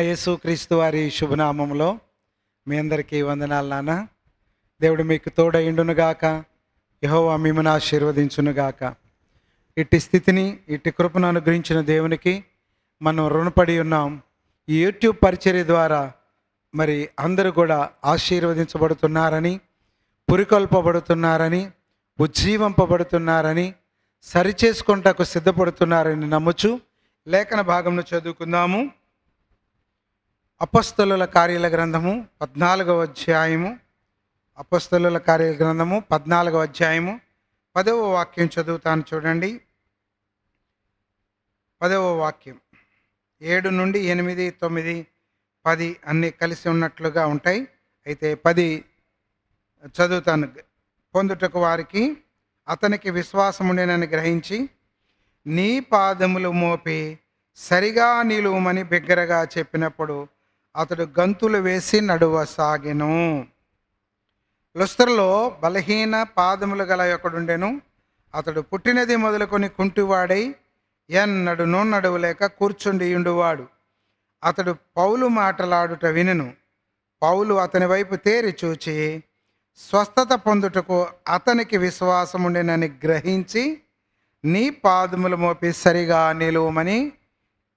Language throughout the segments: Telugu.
యేసు క్రీస్తు వారి శుభనామంలో మీ అందరికీ వందనాలు నాన్న. దేవుడు మీకు తోడయిండునుగాక. యహోవా మిమ్మను ఆశీర్వదించునుగాక. ఇట్టి స్థితిని ఇట్టి కృపను అనుగ్రహించిన దేవునికి మనం రుణపడి ఉన్నాం. ఈ యూట్యూబ్ పరిచర్య ద్వారా మరి అందరూ కూడా ఆశీర్వదించబడుతున్నారని పురికొల్పబడుతున్నారని ఉజ్జీవింపబడుతున్నారని సరిచేసుకుంటకు సిద్ధపడుతున్నారని నమ్ముచు లేఖన భాగంను చదువుకుందాము. అపస్తుల కార్యాల గ్రంథము పద్నాలుగవ అధ్యాయము. అపస్థలుల కార్యాల గ్రంథము పద్నాలుగవ అధ్యాయము. పదవ వాక్యం చదువుతాను చూడండి. పదవ వాక్యం. ఏడు నుండి ఎనిమిది తొమ్మిది పది అన్నీ కలిసి ఉన్నట్లుగా ఉంటాయి. అయితే పది చదువుతాను. పొందుటకు వారికి అతనికి విశ్వాసముండేనని గ్రహించి నీ పాదములు మోపి సరిగా నిలువమని బిగ్గరగా చెప్పినప్పుడు అతడు గంతులు వేసి నడువసాగెను. లుస్త్రలో బలహీన పాదములు గల ఒకడుండెను. అతడు పుట్టినది మొదలుకొని కుంటివాడై ఎన్నడును నడువలేక కూర్చుండి ఉండువాడు అతడు పౌలు మాటలాడుట వినెను. పౌలు అతని వైపు తేరి చూచి స్వస్థత పొందుటకు అతనికి విశ్వాసముండెనని గ్రహించి నీ పాదములు మోపి సరిగా నిలువమని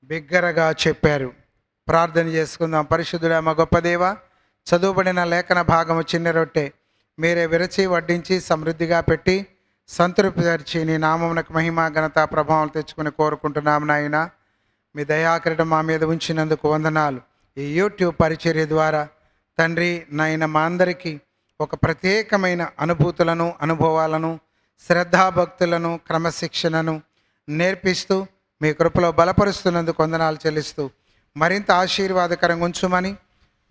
బిగ్గరగా చెప్పారు. ప్రార్థన చేసుకుందాం. పరిశుద్ధుడా మా గొప్ప దేవ చదువుబడిన లేఖన భాగము చిన్న రొట్టె. మీరే విరచి వడ్డించి సమృద్ధిగా పెట్టి సంతృప్తిపరిచి నీ నామమునకు మహిమ ఘనత ప్రభావం తెచ్చుకుని కోరుకుంటున్నాము నాయన. మీ దయాకరణ మా మీద ఉంచినందుకు వందనాలు. ఈ యూట్యూబ్ పరిచర్య ద్వారా తండ్రి నాయన మా అందరికీ ఒక ప్రత్యేకమైన అనుభూతులను అనుభవాలను శ్రద్ధాభక్తులను క్రమశిక్షణను నేర్పిస్తూ మీ కృపలో బలపరుస్తున్నందుకు వందనాలు చెల్లిస్తూ మరింత ఆశీర్వాదకరంగా ఉంచుమని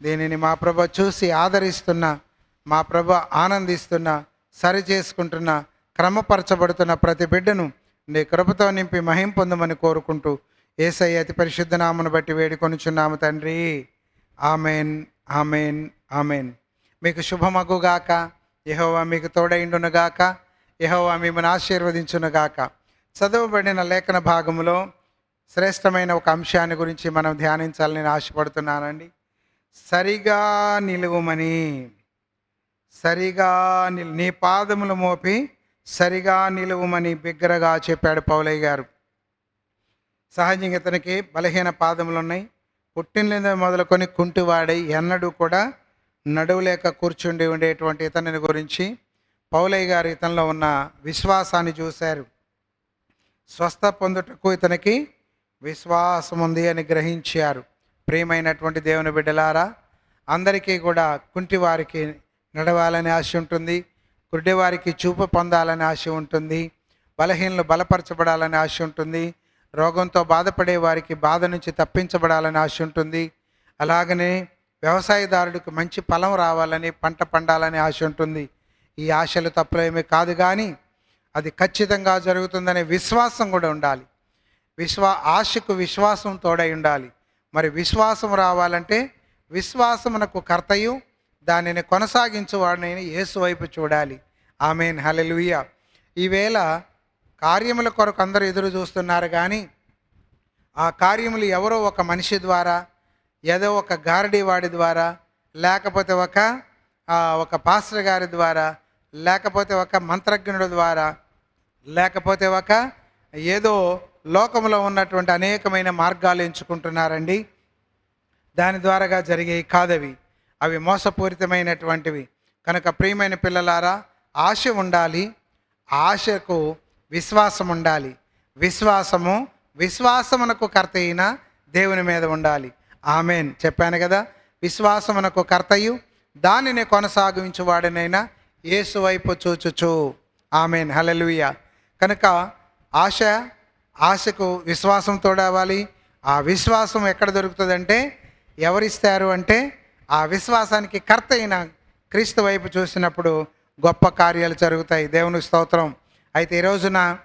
దీనిని మా ప్రభ చూసి ఆదరిస్తున్న మా ప్రభ ఆనందిస్తున్న సరి చేసుకుంటున్న క్రమపరచబడుతున్న ప్రతి బిడ్డను నీ కృపతో నింపి మహిం పొందమని కోరుకుంటూ ఏసై అతి పరిశుద్ధ నామను బట్టి వేడుకొనుచున్నాము తండ్రి. Amen amen amen. మీకు శుభమగుగాక. యహోవా మీకు తోడైండునుగాక. యహోవా మిమ్మల్ని ఆశీర్వదించునుగాక. చదవబడిన లేఖన భాగములో శ్రేష్టమైన ఒక అంశాన్ని గురించి మనం ధ్యానించాలని ఆశపడుతున్నానండి. సరిగా నిలువమని సరిగా నిలు నీ పాదములు మోపి సరిగా నిలువమని బిగ్గరగా చెప్పాడు పౌలయ్య గారు. సహజంగా ఇతనికి బలహీన పాదములు ఉన్నాయి పుట్టినలేద మొదలుకొని కుంటివాడై ఎన్నడూ కూడా నడువులేక కూర్చుండి ఉండేటువంటి ఇతనిని గురించి పౌలయ్య గారు ఇతనిలో ఉన్న విశ్వాసాన్ని చూశారు. స్వస్థ పొందుటకు ఇతనికి విశ్వాసం ఉంది అని గ్రహించారు. ప్రియమైనటువంటి దేవుని బిడ్డలారా అందరికీ కూడా కుంటివారికి నడవాలని ఆశ ఉంటుంది గుడ్డివారికి చూపు పొందాలని ఆశ ఉంటుంది బలహీనలు బలపరచబడాలని ఆశ ఉంటుంది రోగంతో బాధపడే వారికి బాధ నుంచి తప్పించబడాలని ఆశ ఉంటుంది అలాగనే వ్యవసాయదారుడికి మంచి ఫలం రావాలని పంట పండాలని ఆశ ఉంటుంది. ఈ ఆశలు తప్పులేమీ కాదు కానీ అది ఖచ్చితంగా జరుగుతుందనే విశ్వాసం కూడా ఉండాలి. విశ్వా ఆశకు విశ్వాసం తోడై ఉండాలి. మరి విశ్వాసం రావాలంటే విశ్వాసమునకు కర్తయు దానిని కొనసాగించువాడిని యేసు వైపు చూడాలి. ఆమెన్. హలెలుయ ఈవేళ కార్యముల కొరకు అందరూ ఎదురు చూస్తున్నారు కానీ ఆ కార్యములు ఎవరో ఒక మనిషి ద్వారా ఏదో ఒక గారడీ వాడి ద్వారా లేకపోతే ఒక ఒక పాస్టర్ గారి ద్వారా లేకపోతే ఒక మంత్రజ్ఞుడి ద్వారా లేకపోతే ఒక ఏదో లోకంలో ఉన్నటువంటి అనేకమైన మార్గాలు ఎంచుకుంటున్నారండి. దాని ద్వారాగా జరిగేవి కాదవి అవి మోసపూరితమైనటువంటివి. కనుక ప్రియమైన పిల్లలారా ఆశ ఉండాలి ఆశకు విశ్వాసం ఉండాలి. విశ్వాసము విశ్వాసమునకు కర్త అయిన దేవుని మీద ఉండాలి. ఆమెన్. చెప్పాను కదా విశ్వాసమునకు కర్తయు దానిని కొనసాగించువాడనైనా యేసు వైపు చూచుచు. ఆమెన్. హలలుయ కనుక ఆశ ఆశకు విశ్వాసం తోడవాలి ఆ విశ్వాసం ఎక్కడ దొరుకుతుందంటే ఎవరిస్తారు అంటే ఆ విశ్వాసానికి కర్త అయిన క్రీస్తు వైపు చూసినప్పుడు గొప్ప కార్యాలు జరుగుతాయి. దేవుని స్తోత్రం. అయితే ఈ రోజున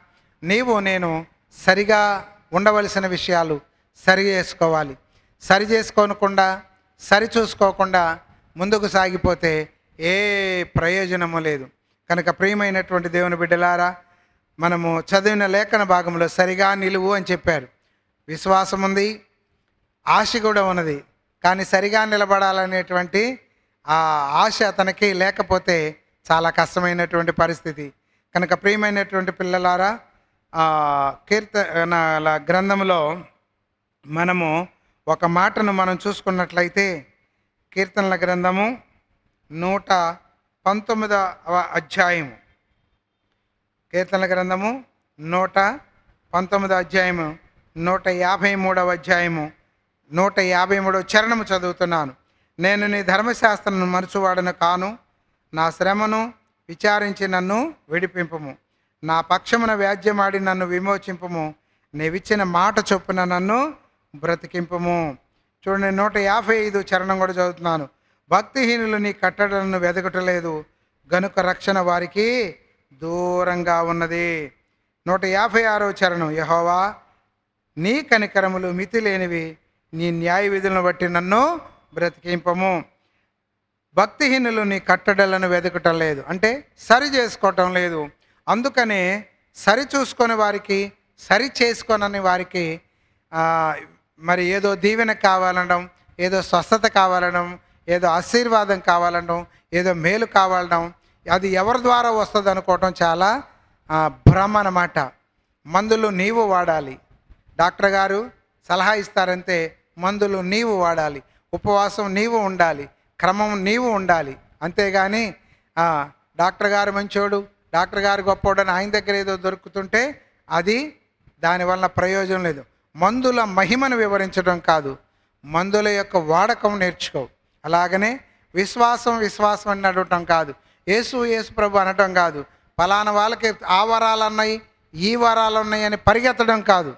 నీవు నేను సరిగా ఉండవలసిన విషయాలు సరి చేసుకోవాలి. సరి చేసుకోనకుండా సరి చూసుకోకుండా ముందుకు సాగిపోతే ఏ ప్రయోజనము లేదు. కనుక ప్రియమైనటువంటి దేవుని బిడ్డలారా మనము చదివిన లేఖన భాగంలో సరిగా నిలువు అని చెప్పారు. విశ్వాసం ఉంది ఆశ కూడా ఉన్నది. కానీ సరిగా నిలబడాలనేటువంటి ఆ ఆశ అతనికి లేకపోతే చాలా కష్టమైనటువంటి పరిస్థితి. కనుక ప్రియమైనటువంటి పిల్లలారా కీర్తనల గ్రంథంలో మనము ఒక మాటను మనం చూసుకున్నట్లయితే కీర్తనల గ్రంథము నూట పంతొమ్మిదవ అధ్యాయము. కీర్తనల గ్రంథము నూట పంతొమ్మిదో అధ్యాయము నూట యాభై మూడవ అధ్యాయము నూట యాభై మూడవ చరణము చదువుతున్నాను. నేను నీ ధర్మశాస్త్రను మరచువాడను కాను నా శ్రమను విచారించి నన్ను విడిపింపుము. నా పక్షమున వ్యాజ్యమాడి నన్ను విమోచింపుము. నీవిచ్చిన మాట చొప్పున నన్ను బ్రతికింపుము. చూడండి నూట యాభై ఐదు చరణం కూడా చదువుతున్నాను. భక్తిహీనులు నీ కట్టడలను వెదకటలేదు. గనుక రక్షణ వారికి దూరంగా ఉన్నది. నూట యాభై ఆరో చరణం. యహోవా నీ కనికరములు మితి లేనివి నీ న్యాయ విధులను బట్టి నన్ను బ్రతికింపము. భక్తిహీనులు నీ కట్టడలను వెతకటం లేదు. అంటే సరి చేసుకోవటం లేదు. అందుకనే సరి చూసుకొని వారికి సరి చేసుకొనని వారికి మరి ఏదో దీవెన కావాలనడం ఏదో స్వస్థత కావాలనడం ఏదో ఆశీర్వాదం కావాలనడం ఏదో మేలు కావాలడం అది ఎవరి ద్వారా వస్తుంది అనుకోవటం చాలా భ్రమ అన్నమాట. మందులు నీవు వాడాలి. డాక్టర్ గారు సలహా ఇస్తారంటే మందులు నీవు వాడాలి. ఉపవాసం నీవు ఉండాలి. క్రమం నీవు ఉండాలి. అంతేగాని డాక్టర్ గారు మంచోడు డాక్టర్ గారు గొప్పోడు ఆయన దగ్గర ఏదో దొరుకుతుంటే అది దానివల్ల ప్రయోజనం లేదు. మందుల మహిమను వివరించడం కాదు. మందుల యొక్క వాడకం నేర్చుకో. అలాగనే విశ్వాసం విశ్వాసం అని అడగటం కాదు. యేసు యేసు ప్రభు అనటం కాదు. ఫలానా వాళ్ళకి ఆ వరాలు ఉన్నాయి ఈ వరాలు ఉన్నాయి అని పరిగెత్తడం కాదు.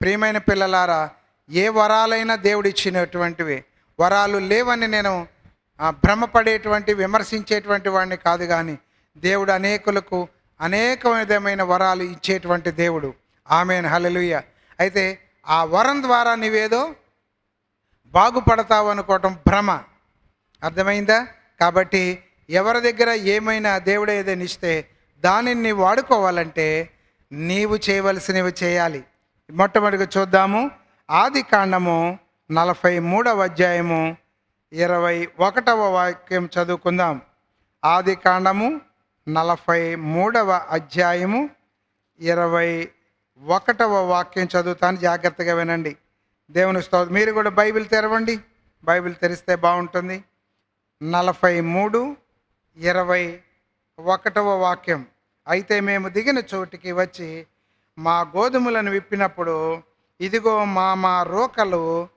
ప్రియమైన పిల్లలారా ఏ వరాలైనా దేవుడు ఇచ్చినటువంటివి వరాలు లేవని నేను భ్రమపడేటువంటి విమర్శించేటువంటి వాడిని కాదు కానీ దేవుడు అనేకులకు అనేక విధమైన వరాలు ఇచ్చేటువంటి దేవుడు. ఆమెను. హల్లెలూయా. అయితే ఆ వరం ద్వారా నీవేదో బాగుపడతావు అనుకోవటం భ్రమ. అర్థమైందా? కాబట్టి ఎవరి దగ్గర ఏమైనా దేవుడు ఏదైనా ఇస్తే దానిని నీవు వాడుకోవాలంటే నీవు చేయవలసినవి చేయాలి. మొట్టమొదటిగా చూద్దాము. ఆది కాండము నలభై మూడవ అధ్యాయము ఇరవై ఒకటవ వాక్యం చదువుకుందాం. ఆది కాండము నలభై మూడవ అధ్యాయము ఇరవై ఒకటవ వాక్యం చదువుతాను. జాగ్రత్తగా వినండి. దేవుని స్తోత్రం. మీరు కూడా బైబిల్ తెరవండి. బైబిల్ తెరిస్తే బాగుంటుంది. నలభై మూడు ఇరవై ఒకటవ వాక్యం. అయితే మేము దిగిన చోటికి వచ్చి మా గోధుమలను విప్పినప్పుడు ఇదిగో మా మా రూకలు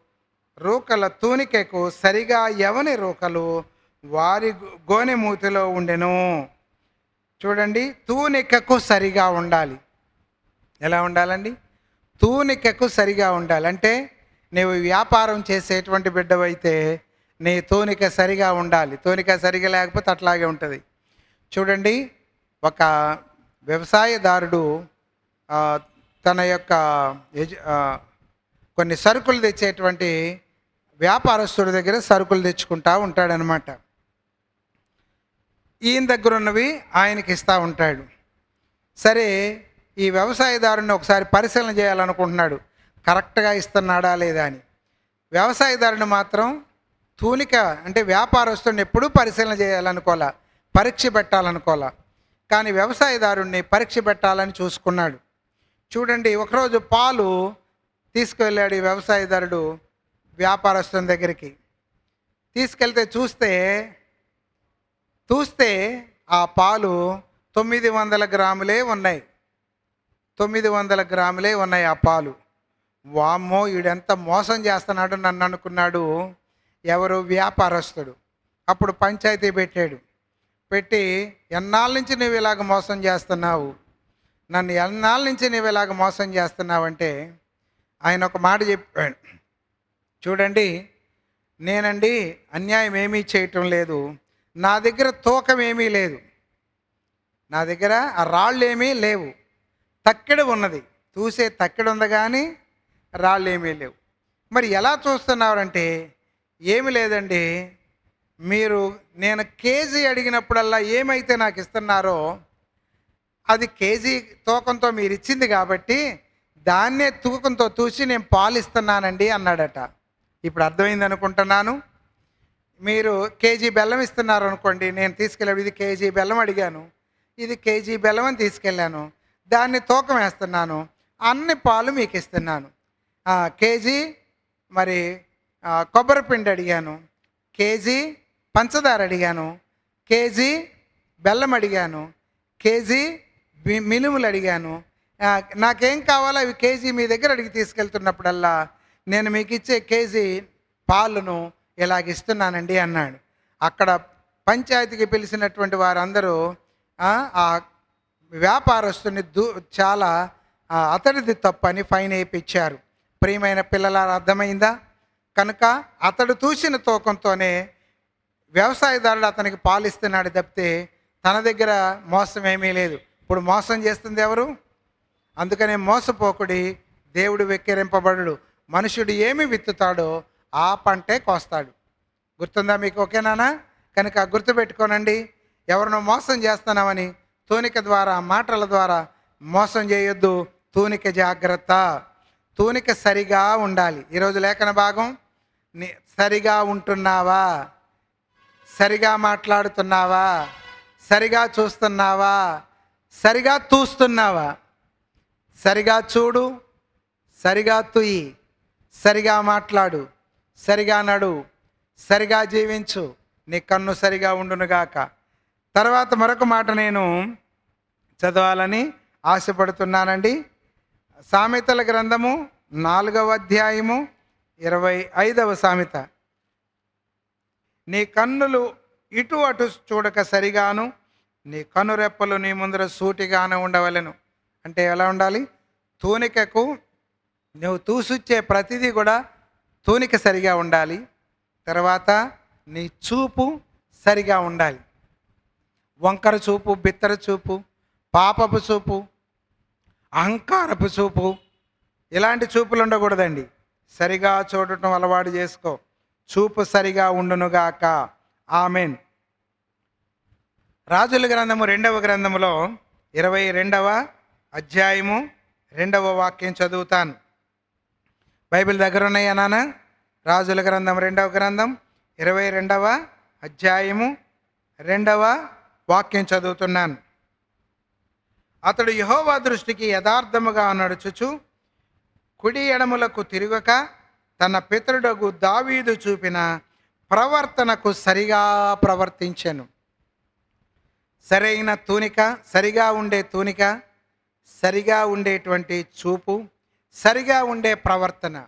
రూకల తూనికకు సరిగా ఎవని రూకలు? వారి గోనె మూతిలో ఉండెను. చూడండి తూనికకు సరిగా ఉండాలి. ఎలా ఉండాలండి? తూనికకు సరిగా ఉండాలి. అంటే నీవు వ్యాపారం చేసేటువంటి బిడ్డవైతే నీ తోనిక సరిగా ఉండాలి. తోనిక సరిగా లేకపోతే అట్లాగే ఉంటుంది. చూడండి ఒక వ్యవసాయదారుడు తన యొక్క కొన్ని సరుకులు తెచ్చేటువంటి వ్యాపారస్తుడి దగ్గర సరుకులు తెచ్చుకుంటా ఉంటాడనమాట. ఈయన దగ్గర ఉన్నవి ఆయనకి ఇస్తూ ఉంటాడు. సరే ఈ వ్యవసాయదారుని ఒకసారి పరిశీలన చేయాలనుకుంటున్నాడు. కరెక్ట్గా ఇస్తున్నాడా లేదా అని. వ్యవసాయదారుని మాత్రం తూనిక అంటే వ్యాపారస్తుడిని ఎప్పుడూ పరిశీలన చేయాలనుకోలే పరీక్ష పెట్టాలనుకోలే కానీ వ్యవసాయదారుణ్ణి పరీక్ష పెట్టాలని చూసుకున్నాడు. చూడండి ఒకరోజు పాలు తీసుకువెళ్ళాడు ఈ వ్యవసాయదారుడు వ్యాపారస్తుని దగ్గరికి. తీసుకెళ్తే చూస్తే చూస్తే ఆ పాలు తొమ్మిది వందల గ్రాములే ఉన్నాయి. తొమ్మిది వందల గ్రాములే ఉన్నాయి ఆ పాలు. వామ్మో ఈడెంత మోసం చేస్తున్నాడు నన్ను అనుకున్నాడు. ఎవరు వ్యాపారస్తుడు. అప్పుడు పంచాయతీ పెట్టాడు. పెట్టి ఎన్నాళ్ళ నుంచి నువ్వు ఇలాగ మోసం చేస్తున్నావు? నన్ను ఎన్నాళ్ళ నుంచి నువ్వు ఇలాగ మోసం చేస్తున్నావంటే ఆయన ఒక మాట చెప్పాడు. చూడండి నేనండి అన్యాయం ఏమీ చేయటం లేదు. నా దగ్గర తూకం ఏమీ లేదు. నా దగ్గర ఆ రాళ్ళు ఏమీ లేవు. తక్కెడ ఉన్నది. చూసే తక్కెడ ఉంది కానీ రాళ్ళు ఏమీ లేవు. మరి ఎలా చూస్తున్నారంటే ఏమి లేదండి. మీరు నేను కేజీ అడిగినప్పుడల్లా ఏమైతే నాకు ఇస్తున్నారో అది కేజీ తూకంతో మీరు ఇచ్చింది కాబట్టి దాన్నే తూకంతో తూసి నేను పాలు ఇస్తున్నానండి అన్నాడట. ఇప్పుడు అర్థమైంది అనుకుంటున్నాను. మీరు కేజీ బెల్లం ఇస్తున్నారు అనుకోండి నేను తీసుకెళ్ళాడు ఇది కేజీ బెల్లం అడిగాను ఇది కేజీ బెల్లం అని తీసుకెళ్ళాను దాన్ని తూకం వేస్తున్నాను అన్ని పాలు మీకు ఇస్తున్నాను. కేజీ మరి కొబ్బరి పిండి అడిగాను. కేజీ పంచదార అడిగాను. కేజీ బెల్లం అడిగాను. కేజీ మినుములు అడిగాను. నాకేం కావాలో అవి కేజీ మీ దగ్గర అడిగి తీసుకెళ్తున్నప్పుడల్లా నేను మీకు ఇచ్చే కేజీ పాలును ఇలాగ ఇస్తున్నానండి అన్నాడు. అక్కడ పంచాయతీకి పిలిచినటువంటి వారందరూ ఆ, వ్యాపారస్తుని దూ చాలా అతడిది తప్పని ఫైన్ వేయించారు ప్రియమైన పిల్లల అర్థమైందా? కనుక అతడు చూసిన తూకంతోనే వ్యవసాయదారుడు అతనికి పాలిస్తున్నాడు తప్పితే తన దగ్గర మోసం ఏమీ లేదు. ఇప్పుడు మోసం చేస్తుంది ఎవరు? అందుకనే మోసపోకుడి దేవుడు వెక్కిరింపబడు మనుషుడు ఏమి విత్తుతాడో ఆ పంటే కోస్తాడు. గుర్తుందా మీకు ఓకేనానా కనుక గుర్తుపెట్టుకోనండి ఎవరినో మోసం చేస్తున్నామని తూనిక ద్వారా మాటల ద్వారా మోసం చేయొద్దు. తూనిక జాగ్రత్త. తూనిక సరిగా ఉండాలి. ఈరోజు లేఖన భాగం సరిగా ఉంటున్నావా? సరిగా మాట్లాడుతున్నావా? సరిగా చూస్తున్నావా? సరిగా తూస్తున్నావా? సరిగా చూడు సరిగా తుయి సరిగా మాట్లాడు సరిగా నడు సరిగా జీవించు నీ కన్ను సరిగా ఉండునుగాక. తర్వాత మరొక మాట నేను చదవాలని ఆశపడుతున్నానండి. సామెతల గ్రంథము నాలుగవ అధ్యాయము ఇరవై ఐదవ సామెత. నీ కన్నులు ఇటు అటు చూడక సరిగాను నీ కనురెప్పలు నీ ముందర సూటిగాను ఉండవలను. అంటే ఎలా ఉండాలి? తూనికకు నువ్వు తూసుచ్చే ప్రతిదీ కూడా తూనిక సరిగా ఉండాలి. తర్వాత నీ చూపు సరిగా ఉండాలి. వంకర చూపు బిత్తర చూపు పాపపు చూపు అహంకారపు చూపు. ఇలాంటి చూపులు ఉండకూడదండి. సరిగా చూడటం అలవాటు చేసుకో. చూపు సరిగా ఉండునుగాక. ఆమెన్. రాజుల గ్రంథము రెండవ గ్రంథములో ఇరవై రెండవ అధ్యాయము రెండవ వాక్యం చదువుతాను. బైబిల్ దగ్గర ఉన్నాయా నాన్న? రాజుల గ్రంథం రెండవ గ్రంథం ఇరవై రెండవ అధ్యాయము రెండవ వాక్యం చదువుతున్నాను. అతడు యహోవా దృష్టికి యథార్థముగా నడుచుచు కుడి ఎడములకు తిరుగక తన పితరుడగు దావీదు చూపిన ప్రవర్తనకు సరిగా ప్రవర్తించెను. సరైన తూనిక సరిగా ఉండే తూనిక సరిగా ఉండేటువంటి చూపు సరిగా ఉండే ప్రవర్తన.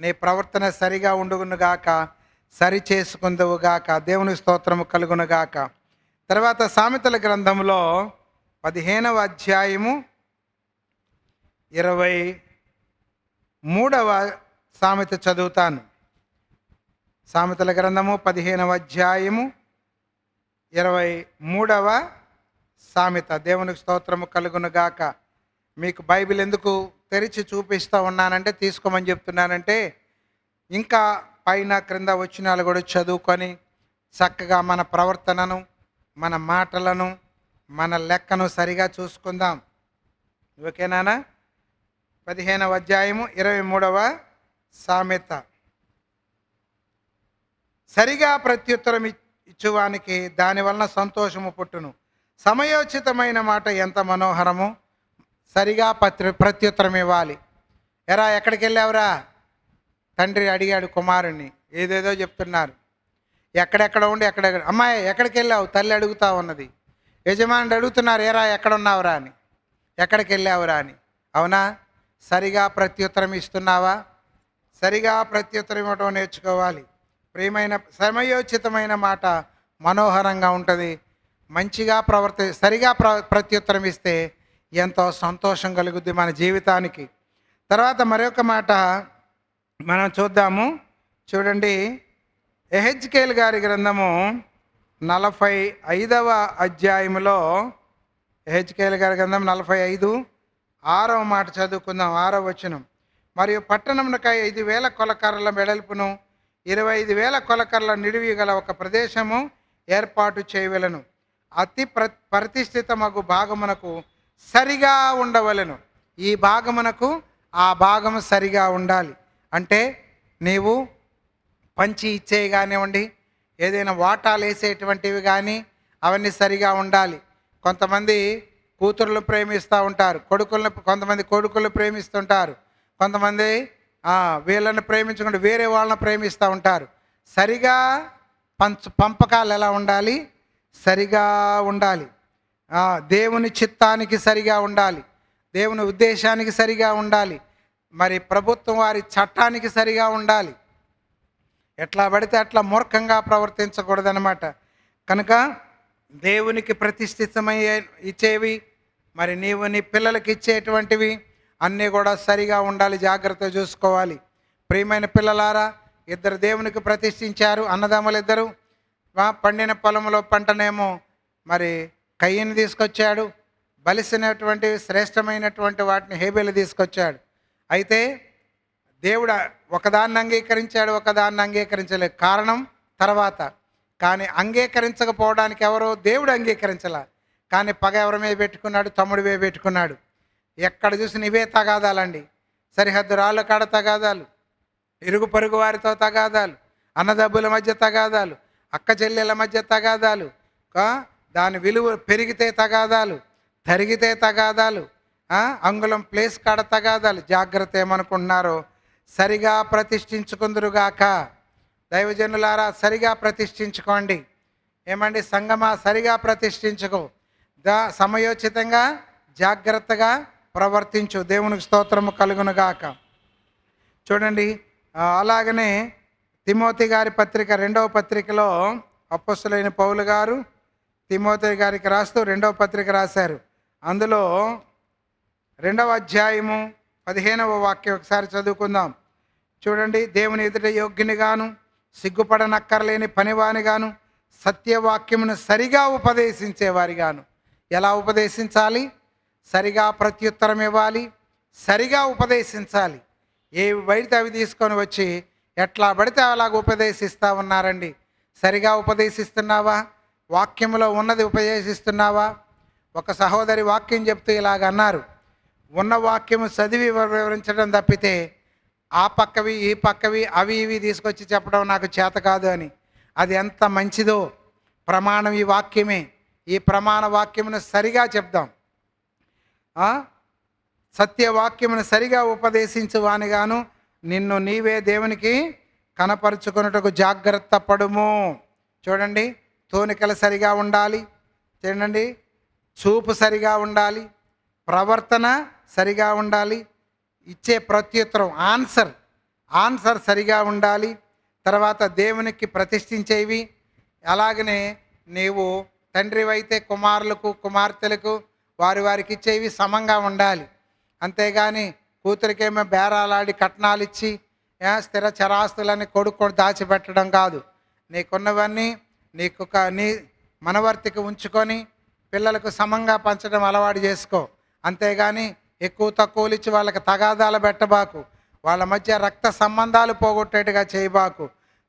నీ ప్రవర్తన సరిగా ఉండుగునుగాక సరి చేసుకుందువుగాక దేవుని స్తోత్రము కలుగునుగాక. తర్వాత సామెతల గ్రంథంలో పదిహేనవ అధ్యాయము ఇరవై మూడవ సామెత చదువుతాను. సామెతల గ్రంథము పదిహేనవ అధ్యాయము ఇరవై మూడవ సామెత. దేవునికి స్తోత్రము కలుగునుగాక మీకు బైబిల్ ఎందుకు తెరిచి చూపిస్తూ ఉన్నానంటే తీసుకోమని చెప్తున్నానంటే ఇంకా పైన క్రింద వచ్చినాలు కూడా చదువుకొని చక్కగా మన ప్రవర్తనను మన మాటలను మన లెక్కను సరిగా చూసుకుందాం. ఓకేనానా పదిహేనవ అధ్యాయము ఇరవై మూడవ సామెత. సరిగా ప్రత్యుత్తరం ఇచ్చువానికి దానివలన సంతోషము పుట్టును. సమయోచితమైన మాట ఎంత మనోహరము? సరిగా పత్రి ప్రత్యుత్తరం ఇవ్వాలి. ఎరా ఎక్కడికి వెళ్ళావురా తండ్రి అడిగాడు కుమారుణ్ణి. ఏదేదో చెప్తున్నారు. ఎక్కడెక్కడ ఉండి ఎక్కడెక్కడ అమ్మాయి ఎక్కడికి వెళ్ళావు తల్లి అడుగుతా ఉన్నది. యజమానుడు అడుగుతున్నారు ఏరా ఎక్కడ ఉన్నావురా అని. ఎక్కడికి వెళ్ళావురా? అని. అవునా? సరిగా ప్రత్యుత్తరం ఇస్తున్నావా? సరిగా ప్రత్యుత్తరం ఇవ్వటం నేర్చుకోవాలి. ప్రియమైన సమయోచితమైన మాట మనోహరంగా ఉంటుంది. మంచిగా ప్రవర్తి సరిగా ప్ర ప్రత్యుత్తరం ఇస్తే ఎంతో సంతోషం కలుగుద్ది మన జీవితానికి. తర్వాత మరొక మాట మనం చూద్దాము. చూడండి ఎహెచ్కేల్ గారి గ్రంథము నలభై ఐదవ అధ్యాయములో ఎహెచ్కేల్ గారి గ్రంథం నలభై ఐదు ఆరవ మాట చదువుకుందాం ఆరవ వచనం. మరియు పట్టణమునకై ఐదు వేల కొలకర్రల వెడల్పును ఇరవై ఐదు వేల కొలకర్ల నిడివి గల ఒక ప్రదేశము ఏర్పాటు చేయవలెను. అతి ప్ర ప్రతిష్ఠితమగు భాగమునకు సరిగా ఉండవలెను. ఈ భాగమునకు ఆ భాగము సరిగా ఉండాలి. అంటే నీవు పంచి ఇచ్చేవి కానివ్వండి ఏదైనా వాటాలు వేసేటువంటివి కానీ అవన్నీ సరిగా ఉండాలి. కొంతమంది కూతుర్లు ప్రేమిస్తూ ఉంటారు. కొడుకులను కొంతమంది కొడుకులు ప్రేమిస్తుంటారు. కొంతమంది వీళ్ళని ప్రేమించకుండా వేరే వాళ్ళని ప్రేమిస్తూ ఉంటారు. సరిగా పంచ పంపకాలు ఎలా ఉండాలి? సరిగా ఉండాలి. దేవుని చిత్తానికి సరిగా ఉండాలి. దేవుని ఉద్దేశానికి సరిగా ఉండాలి. మరి ప్రభుత్వం వారి చట్టానికి సరిగా ఉండాలి. ఎట్లా పడితే అట్లా మూర్ఖంగా ప్రవర్తించకూడదనమాట కనుక దేవునికి ప్రతిష్ఠితమయ్యే ఇచ్చేవి మరి నీవు నీ పిల్లలకి ఇచ్చేటువంటివి అన్నీ కూడా సరిగా ఉండాలి జాగ్రత్త చూసుకోవాలి. ప్రియమైన పిల్లలారా ఇద్దరు దేవునికి ప్రతిష్ఠించారు అన్నదమ్ములు ఇద్దరు. పండిన పొలంలో పంటనేమో మరి కయ్యని తీసుకొచ్చాడు బలిసినటువంటి శ్రేష్టమైనటువంటి వాటిని హేబేలు తీసుకొచ్చాడు. అయితే దేవుడు ఒకదాన్ని అంగీకరించాడు ఒకదాన్ని అంగీకరించలేదు. కారణం తర్వాత. కానీ అంగీకరించకపోవడానికి ఎవరో దేవుడు అంగీకరించాల. కానీ పగ ఎవరి మీద పెట్టుకున్నాడు తమ్ముడివే మీద పెట్టుకున్నాడు. ఎక్కడ చూసిన ఇవే తగాదాలండి. సరిహద్దు రాళ్ళ కాడ తగాదాలు ఇరుగు పొరుగు వారితో తగాదాలు అన్నదబ్బుల మధ్య తగాదాలు అక్క చెల్లెల మధ్య తగాదాలు దాని విలువ పెరిగితే తగాదాలు తరిగితే తగాదాలు అంగుళం ప్లేస్ కాడ తగాదాలు. జాగ్రత్త ఏమనుకుంటున్నారో సరిగా ప్రతిష్ఠించుకుందరుగాక. దైవజనులారా సరిగా ప్రతిష్ఠించుకోండి. ఏమండి? సంగమా సరిగా ప్రతిష్ఠించుకో. దా సమయోచితంగా జాగ్రత్తగా ప్రవర్తించు. దేవునికి స్తోత్రము కలుగునుగాక. చూడండి అలాగనే తిమోతి గారి పత్రిక రెండవ పత్రికలో అప్పస్సులైన పౌలు గారు తిమోతి గారికి రాస్తూ రెండవ పత్రిక రాశారు. అందులో రెండవ అధ్యాయము పదిహేనవ వాక్యం ఒకసారి చదువుకుందాం. చూడండి దేవుని ఎదుట యోగ్యునిగాను సిగ్గుపడనక్కర్లేని పనివానిగాను సత్యవాక్యమును సరిగా ఉపదేశించేవారిగాను. ఎలా ఉపదేశించాలి? సరిగా ప్రత్యుత్తరం ఇవ్వాలి సరిగా ఉపదేశించాలి. ఏవి బయట అవి తీసుకొని వచ్చి ఎట్లా పడితే అలాగ ఉపదేశిస్తూ ఉన్నారండి. సరిగా ఉపదేశిస్తున్నావా? వాక్యంలో ఉన్నది ఉపదేశిస్తున్నావా? ఒక సహోదరి వాక్యం చెప్తూ ఇలాగ అన్నారు. ఉన్న వాక్యము చదివి వివరించడం తప్పితే ఆ పక్కవి ఈ పక్కవి అవి ఇవి తీసుకొచ్చి చెప్పడం నాకు చేత కాదు అని. అది ఎంత మంచిదో ప్రమాణం ఈ వాక్యమే. ఈ ప్రమాణ వాక్యమును సరిగా చెప్దాం. సత్యవాక్యమును సరిగా ఉపదేశించు గాను నిన్ను నీవే దేవునికి కనపరుచుకొనుటకు జాగ్రత్త పడుము. చూడండి తోనికలు సరిగా ఉండాలి. చూడండి చూపు సరిగా ఉండాలి. ప్రవర్తన సరిగా ఉండాలి. ఇచ్చే ప్రత్యుత్తరం ఆన్సర్. ఆన్సర్ సరిగా ఉండాలి. తర్వాత దేవునికి ప్రతిష్ఠించేవి. అలాగనే నీవు తండ్రివైతే కుమారులకు కుమార్తెలకు వారి వారికి ఇచ్చేవి సమంగా ఉండాలి. అంతేగాని కూతురికేమో బేరాలాడి కట్నాలు ఇచ్చి స్థిర చరాస్తులని కొడుకు దాచిపెట్టడం కాదు. నీకున్నవన్నీ నీకు ఒక నీ మనవర్తికి ఉంచుకొని పిల్లలకు సమంగా పంచడం అలవాటు చేసుకో. అంతేగాని ఎక్కువ తక్కువలు ఇచ్చి వాళ్ళకి తగాదాలు పెట్టబాకు. వాళ్ళ మధ్య రక్త సంబంధాలు పోగొట్టేట్టుగా చేయబాకు.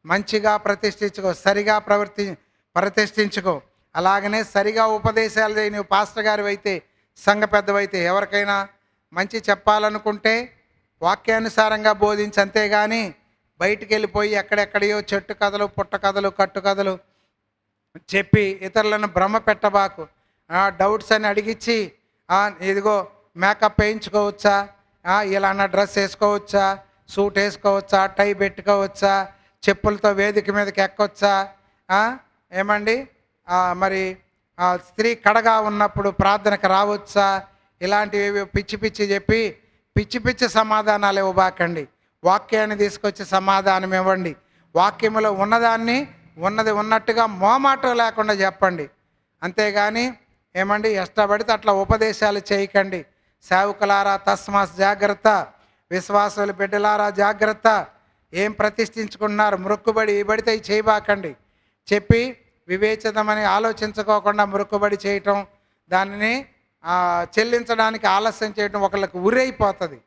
మంచిగా ప్రతిష్ఠించుకో సరిగా ప్రవర్తి ప్రతిష్ఠించుకో. అలాగనే సరిగా ఉపదేశాలు చేయి నువ్వు పాస్టర్ గారు అయితే సంఘ పెద్దవైతే ఎవరికైనా మంచి చెప్పాలనుకుంటే వాక్యానుసారంగా బోధించి అంతేగాని బయటికి వెళ్ళిపోయి ఎక్కడెక్కడయో చెట్టు కథలు పుట్ట కథలు కట్టు కథలు చెప్పి ఇతరులను భ్రమ పెట్టబాకు. డౌట్స్ అని అడిగించి ఇదిగో మేకప్ వేయించుకోవచ్చా? ఇలానా డ్రెస్ వేసుకోవచ్చా? సూట్ వేసుకోవచ్చా? టై పెట్టుకోవచ్చా? చెప్పులతో వేదిక మీదకి ఎక్కొచ్చా? ఏమండి? మరి స్త్రీ కడగా ఉన్నప్పుడు ప్రార్థనకు రావచ్చా? ఇలాంటివి పిచ్చి పిచ్చి చెప్పి పిచ్చి పిచ్చి సమాధానాలు ఇవ్వబాకండి. వాక్యాన్ని తీసుకొచ్చి సమాధానం ఇవ్వండి. వాక్యములో ఉన్నదాన్ని ఉన్నది ఉన్నట్టుగా మోమాటం లేకుండా చెప్పండి. అంతేగాని ఏమండి ఇష్టపడితే అట్లా ఉపదేశాలు చేయకండి. సేవకులారా తస్మాస్ జాగ్రత్త. విశ్వాసులు బిడ్డలారా జాగ్రత్త. ఏం ప్రతిష్ఠించుకున్నారు? మృక్కుబడి ఇబడితే బడితే చేయబాకండి. చెప్పి వివేచితమని ఆలోచించుకోకుండా మృక్కుబడి చేయటం దానిని చెల్లించడానికి ఆలస్యం చేయటం ఒకళ్ళకి ఉరైపోతుంది.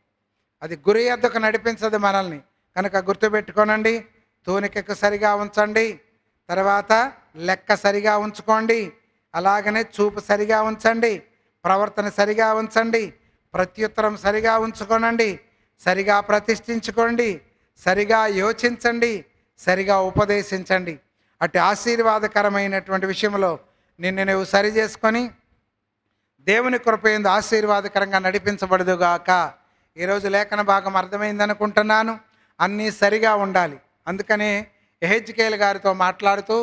అది గురి ఎద్దకు నడిపించదు మనల్ని. కనుక గుర్తుపెట్టుకోనండి తూనికకు సరిగా ఉంచండి. తర్వాత లెక్క సరిగా ఉంచుకోండి. అలాగనే చూపు సరిగా ఉంచండి. ప్రవర్తన సరిగా ఉంచండి. ప్రత్యుత్తరం సరిగా ఉంచుకోనండి సరిగా ప్రతిష్ఠించుకోండి సరిగా యోచించండి సరిగా ఉపదేశించండి. అటు ఆశీర్వాదకరమైనటువంటి విషయంలో నిన్ను నువ్వు సరి చేసుకొని దేవుని కృపయందు ఆశీర్వాదకరంగా నడిపించబడదుగాక. ఈరోజు లేఖన భాగం అర్థమైందనుకుంటున్నాను అన్నీ సరిగా ఉండాలి. అందుకనే ఎహెచ్కేల్ గారితో మాట్లాడుతూ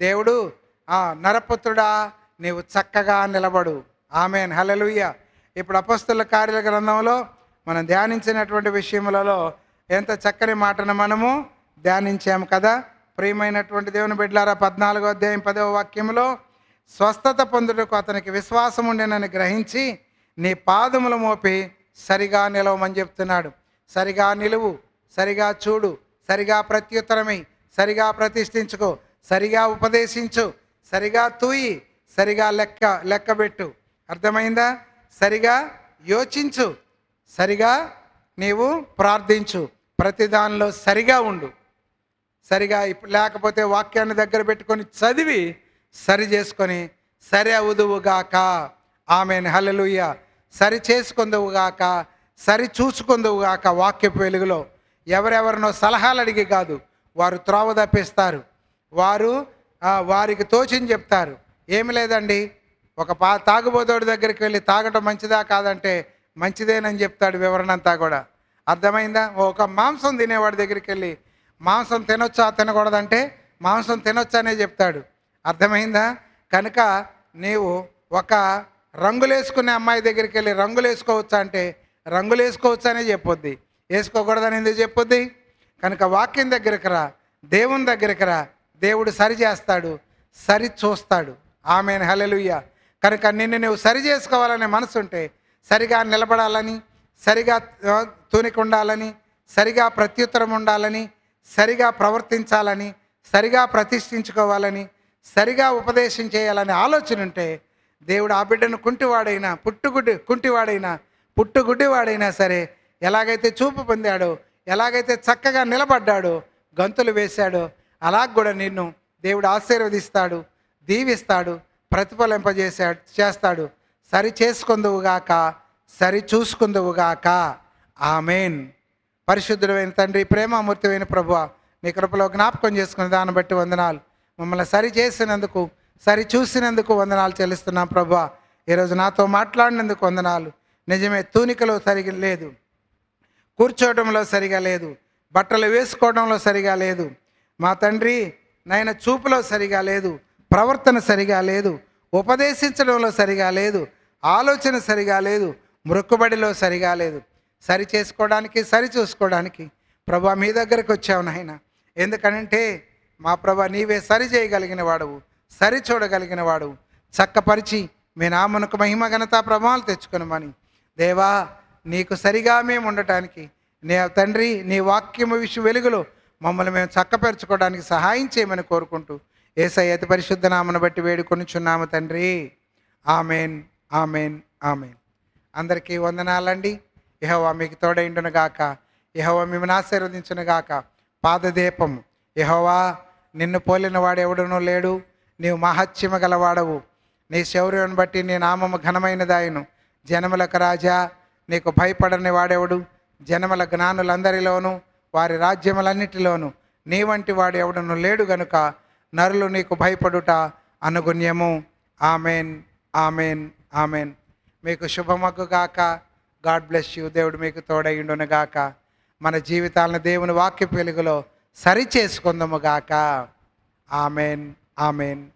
దేవుడు "ఆ, నరపుత్రుడా నీవు చక్కగా నిలబడు. ఆమెన్. హలలుయ్య ఇప్పుడు అపస్తుల కార్యాల గ్రంథంలో మనం ధ్యానించినటువంటి విషయములలో ఎంత చక్కని మాటను మనము ధ్యానించాము కదా? ప్రియమైనటువంటి దేవుని బిడ్లారా పద్నాలుగో అధ్యాయం పదవ వాక్యంలో స్వస్థత పొందుటకు అతనికి విశ్వాసం ఉండేనని గ్రహించి నీ పాదములు మోపి సరిగా నిలవమని చెప్తున్నాడు. సరిగా నిలువు సరిగా చూడు సరిగా ప్రత్యుత్తరమై సరిగా ప్రతిష్ఠించుకో సరిగా ఉపదేశించు సరిగా తూయి సరిగా లెక్క లెక్కబెట్టు. అర్థమైందా? సరిగా యోచించు సరిగా నీవు ప్రార్థించు ప్రతిదానిలో సరిగా ఉండు. సరిగా ఇప్పుడు లేకపోతే వాక్యాన్ని దగ్గర పెట్టుకొని చదివి సరి చేసుకొని సరి అవుదువుగాక ఆమెను. హలలుయ్య సరి చేసుకుందువుగాక సరి చూసుకుందువుగాక వాక్యపు వెలుగులో. ఎవరెవరినో సలహాలు అడిగి కాదు వారు త్రోవ తప్పిస్తారు. వారు వారికి తోచిని చెప్తారు. ఏమి లేదండి? ఒక పా తాగుబోతోడి దగ్గరికి వెళ్ళి తాగటం మంచిదా కాదంటే మంచిదేనని చెప్తాడు వివరణ అంతా కూడా. అర్థమైందా? ఒక మాంసం తినేవాడి దగ్గరికి వెళ్ళి మాంసం తినొచ్చా తినకూడదంటే మాంసం తినొచ్చనే చెప్తాడు. అర్థమైందా? కనుక నీవు ఒక రంగులు వేసుకునే అమ్మాయి దగ్గరికి వెళ్ళి రంగులు వేసుకోవచ్చా అంటే రంగులు వేసుకోవచ్చా అనే చెప్పొద్ది. వేసుకోకూడదని ఎందుకు చెప్పొద్ది? కనుక వాక్యం దగ్గరికి రా దేవుని దగ్గరికి రా దేవుడు సరి చేస్తాడు సరి చూస్తాడు. ఆమెను. హలెలుయ్యా కనుక నిన్ను నువ్వు సరి చేసుకోవాలనే మనసు ఉంటే సరిగా నిలబడాలని సరిగా ఆ, తూనిక ఉండాలని సరిగా ప్రత్యుత్తరం ఉండాలని సరిగా ప్రవర్తించాలని సరిగా ప్రతిష్ఠించుకోవాలని సరిగా ఉపదేశం చేయాలనే ఆలోచన ఉంటే దేవుడు ఆ బిడ్డను కుంటివాడైనా పుట్టుగుడ్డి కుంటివాడైనా పుట్టుగుడ్డివాడైనా సరే ఎలాగైతే చూపు పొందాడో ఎలాగైతే చక్కగా నిలబడ్డాడో గంతులు వేశాడో అలాగ కూడా నిన్ను దేవుడు ఆశీర్వదిస్తాడు దీవిస్తాడు ప్రతిఫలింపజేసా చేస్తాడు. సరి చేసుకుందువుగాక సరి చూసుకుందువుగాక. ఆమెన్. పరిశుద్ధుడైన తండ్రి ప్రేమామూర్తివైన ప్రభు నీ కృపలో జ్ఞాపకం చేసుకుని దాన్ని బట్టి వందనాలు. మమ్మల్ని సరి చేసినందుకు సరి చూసినందుకు వందనాలు చెల్లిస్తున్నాం ప్రభు ఈరోజు నాతో మాట్లాడినందుకు వందనాలు. నిజమే తూనికలో సరిగా లేదు. కూర్చోవడంలో సరిగా లేదు. బట్టలు వేసుకోవడంలో సరిగా లేదు. మా తండ్రి నాయన చూపులో సరిగా లేదు. ప్రవర్తన సరిగా లేదు ఉపదేశించడంలో సరిగా లేదు ఆలోచన సరిగా లేదు మృక్కుబడిలో సరిగా లేదు. సరి చేసుకోవడానికి సరి చూసుకోవడానికి ప్రభా మీ దగ్గరకు వచ్చావు నాయన. ఎందుకనంటే మా ప్రభా నీవే సరి చేయగలిగిన వాడవు సరి చూడగలిగిన వాడవు. చక్కపరిచి మీ నామనకు మహిమ ఘనత ప్రభావాలు తెచ్చుకునమని. దేవా నీకు సరిగా మేము ఉండటానికి నీ తండ్రి నీ వాక్యము విషయం వెలుగులో మమ్మల్ని మేము చక్కపరుచుకోవడానికి సహాయం చేయమని కోరుకుంటూ ఏసై అతి పరిశుద్ధ నామను బట్టి వేడుకొనిచున్నాము తండ్రి. Amen amen amen. అందరికీ వందనాలండి. యహోవా మీకు తోడైండును గాక. యహోవా మిమ్మల్ని ఆశీర్వదించును గాక. పాదదీపము. యహోవా నిన్ను పోలిన వాడు లేడు. నీవు మహత్యమ గలవాడవు. నీ శౌర్యం బట్టి నీ నామము ఘనమైనదాయను. జనములకు రాజా నీకు భయపడని వాడెవడు? జనముల జ్ఞానులందరిలోనూ వారి రాజ్యములన్నిటిలోనూ నీ వంటి వాడు ఎవడను లేడు గనుక నరులు నీకు భయపడుట అనుగుణ్యము. Amen amen amen. మీకు శుభమగ్గు గాక. God bless you. దేవుడు మీకు తోడైండును గాక. మన జీవితాలను దేవుని వాక్య వెలుగులో సరి చేసుకుందాము గాక. Amen amen.